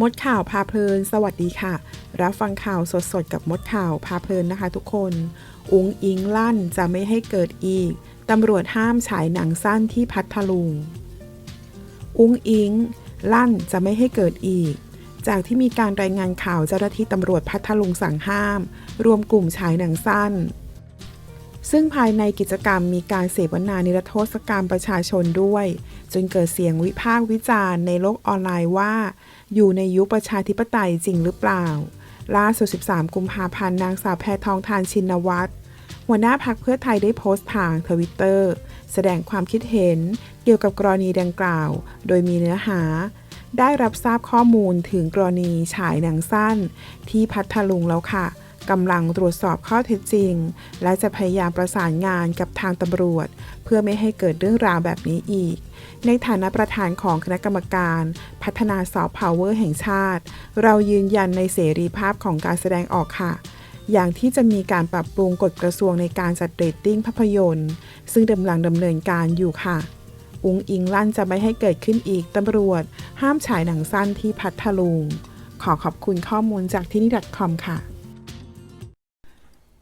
มดข่าวพาเพลิน สวัสดีค่ะ รับฟังข่าวสดๆ กับมดข่าวพาเพลินนะคะทุกคน อุงอิงลั่นจะไม่ให้เกิดอีก ตำรวจห้ามฉายหนังสั้นที่พัทลุง อุงอิง ลั่นจะไม่ให้เกิดอีก จากที่มีการรายงานข่าวเจ้าหน้าที่ตำรวจพัทลุงสั่งห้าม รวมกลุ่มฉายหนังสั้น ซึ่งภายในกิจกรรมมีการเสวนานิรโทษกรรมประชาชนด้วย จนเกิดเสียงวิพากษ์วิจารณ์ในโลกออนไลน์ว่า อยู่ในยุคประชาธิปไตยจริงหรือเปล่า ล่าสุด 13 กุมภาพันธ์นางสาวแพทองทานชินวัตรหัวหน้าพักเพื่อไทยได้โพสต์ทางทวิตเตอร์แสดงความคิดเห็นเกี่ยวกับกรณีดังกล่าว โดยมีเนื้อหา ได้รับทราบข้อมูลถึงกรณีฉายหนังสั้น ที่พัทลุงแล้วค่ะ กำลังตรวจสอบข้อเท็จจริง และจะพยายามประสานงานกับทางตำรวจ เพื่อไม่ให้เกิดเรื่องราวแบบนี้อีก ในฐานะประธานของคณะกรรมการ พัฒนาซอฟต์พาวเวอร์แห่งชาติ เรายืนยันในเสรีภาพของการแสดงออกค่ะอย่างที่จะมีการปรับปรุงกฎกระทรวงในการจัดเรตติ้งภาพยนตร์ ซึ่งกำลังดำเนินการอยู่ค่ะ อุงอิงลั่นจะไม่ให้เกิดขึ้นอีกตำรวจ ห้ามฉายหนังสั้นที่พัทลุง ขอขอบคุณข้อมูลจากที่นี่ .com ค่ะ